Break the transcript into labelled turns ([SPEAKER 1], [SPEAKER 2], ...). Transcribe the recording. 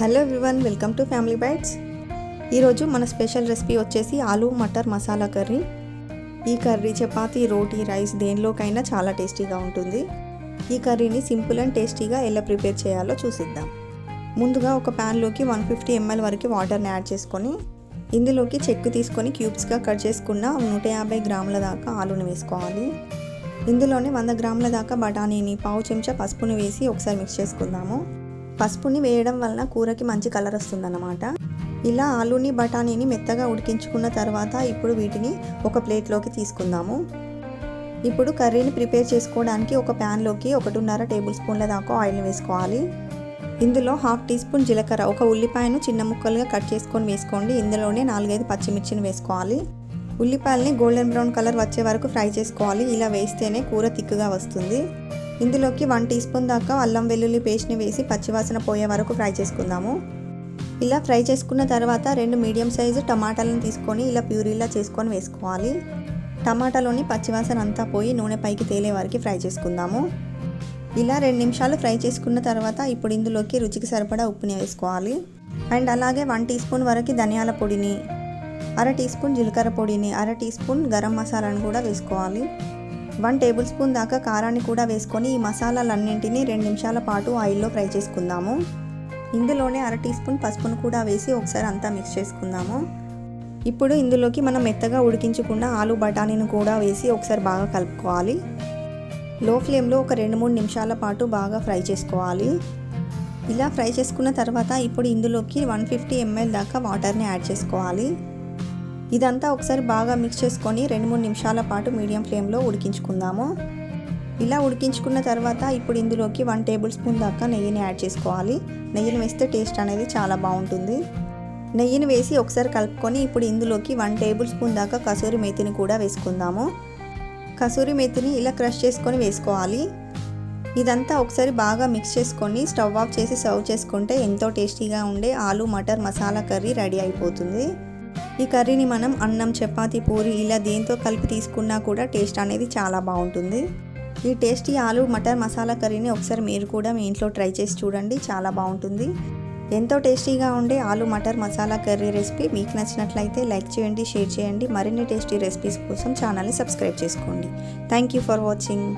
[SPEAKER 1] Welcome to family bites. ఈరోజు మన special recipe వచ్చేసి ఆలూ మటర్ మసాలా కర్రీ. ఈ కర్రీ చపాతీ రోటీ రైస్ దేనిలోకైనా చాలా టేస్టీగా ఉంటుంది. ఈ కర్రీని సింపుల్ అండ్ టేస్టీగా ఎలా ప్రిపేర్ చేయాలో చూసిద్దాం. ముందుగా ఒక ప్యాన్లోకి వన్ ఫిఫ్టీ ఎంఎల్ వరకు వాటర్ని యాడ్ చేసుకొని ఇందులోకి చెక్కు తీసుకొని క్యూబ్స్గా కట్ చేసుకున్న నూట యాభై గ్రాముల దాకా ఆలూని వేసుకోవాలి. ఇందులోనే వంద గ్రాముల దాకా బఠానీని పావు చెంచా పసుపును వేసి ఒకసారి మిక్స్ చేసుకుందాము. పసుపుని వేయడం వలన కూరకి మంచి కలర్ వస్తుందన్నమాట. ఇలా ఆలూని బఠానీని మెత్తగా ఉడికించుకున్న తర్వాత ఇప్పుడు వీటిని ఒక ప్లేట్లోకి తీసుకుందాము. ఇప్పుడు కర్రీని ప్రిపేర్ చేసుకోవడానికి ఒక ప్యాన్లోకి ఒకటిన్నర టేబుల్ స్పూన్ల దాకా ఆయిల్ని వేసుకోవాలి. ఇందులో హాఫ్ టీ స్పూన్ జీలకర్ర ఒక ఉల్లిపాయను చిన్న ముక్కలుగా కట్ చేసుకొని వేసుకోండి. ఇందులోనే నాలుగైదు పచ్చిమిర్చిని వేసుకోవాలి. ఉల్లిపాయల్ని గోల్డెన్ బ్రౌన్ కలర్ వచ్చే వరకు ఫ్రై చేసుకోవాలి. ఇలా వేస్తేనే కూర తిక్కుగా వస్తుంది. ఇందులోకి వన్ టీ స్పూన్ దాకా అల్లం వెల్లుల్లి పేస్ట్ని వేసి పచ్చివాసన పోయే వరకు ఫ్రై చేసుకుందాము. ఇలా ఫ్రై చేసుకున్న తర్వాత రెండు మీడియం సైజు టమాటాలను తీసుకొని ఇలా ప్యూరీలా చేసుకొని వేసుకోవాలి. టమాటాలోని పచ్చివాసన అంతా పోయి నూనె పైకి తేలే వరకు ఫ్రై చేసుకుందాము. ఇలా రెండు నిమిషాలు ఫ్రై చేసుకున్న తర్వాత ఇప్పుడు ఇందులోకి రుచికి సరిపడా ఉప్పుని వేసుకోవాలి. అండ్ అలాగే వన్ టీ స్పూన్ వరకు ధనియాల పొడిని అర టీ స్పూన్ జీలకర్ర పొడిని అర టీ స్పూన్ గరం మసాలాను కూడా వేసుకోవాలి. వన్ టేబుల్ స్పూన్ దాకా కారాన్ని కూడా వేసుకొని ఈ మసాలాలన్నింటినీ రెండు నిమిషాల పాటు ఆయిల్లో ఫ్రై చేసుకుందాము. ఇందులోనే అర టీ స్పూన్ పసుపును కూడా వేసి ఒకసారి అంతా మిక్స్ చేసుకుందాము. ఇప్పుడు ఇందులోకి మనం మెత్తగా ఉడికించుకున్న ఆలు బఠానీని కూడా వేసి ఒకసారి బాగా కలుపుకోవాలి. లో ఫ్లేమ్లో ఒక రెండు మూడు నిమిషాల పాటు బాగా ఫ్రై చేసుకోవాలి. ఇలా ఫ్రై చేసుకున్న తర్వాత ఇప్పుడు ఇందులోకి వన్ ఫిఫ్టీ ఎంఎల్ దాకా వాటర్ని యాడ్ చేసుకోవాలి. ఇదంతా ఒకసారి బాగా మిక్స్ చేసుకొని రెండు మూడు నిమిషాల పాటు మీడియం ఫ్లేమ్లో ఉడికించుకుందాము. ఇలా ఉడికించుకున్న తర్వాత ఇప్పుడు ఇందులోకి వన్ టేబుల్ స్పూన్ దాకా నెయ్యిని యాడ్ చేసుకోవాలి. నెయ్యిని వేస్తే టేస్ట్ అనేది చాలా బాగుంటుంది. నెయ్యిని వేసి ఒకసారి కలుపుకొని ఇప్పుడు ఇందులోకి వన్ టేబుల్ స్పూన్ దాకా కసూరి మేతిని కూడా వేసుకుందాము. కసూరి మేతిని ఇలా క్రష్ చేసుకొని వేసుకోవాలి. ఇదంతా ఒకసారి బాగా మిక్స్ చేసుకొని స్టవ్ ఆఫ్ చేసి సర్వ్ చేసుకుంటే ఎంతో టేస్టీగా ఉండే ఆలు మటర్ మసాలా కర్రీ రెడీ అయిపోతుంది. ఈ కర్రీని మనం అన్నం చపాతీ పూరి ఇలా దేంతో కలిపి తీసుకున్నా కూడా టేస్ట్ అనేది చాలా బాగుంటుంది. ఈ టేస్టీ ఆలు మటర్ మసాలా కర్రీని ఒకసారి మీరు కూడా మీ ఇంట్లో ట్రై చేసి చూడండి చాలా బాగుంటుంది. ఎంతో టేస్టీగా ఉండే ఆలు మటర్ మసాలా కర్రీ రెసిపీ మీకు నచ్చినట్లయితే లైక్ చేయండి షేర్ చేయండి. మరిన్ని టేస్టీ రెసిపీస్ కోసం ఛానల్ని సబ్స్క్రైబ్ చేసుకోండి. Thank you for watching.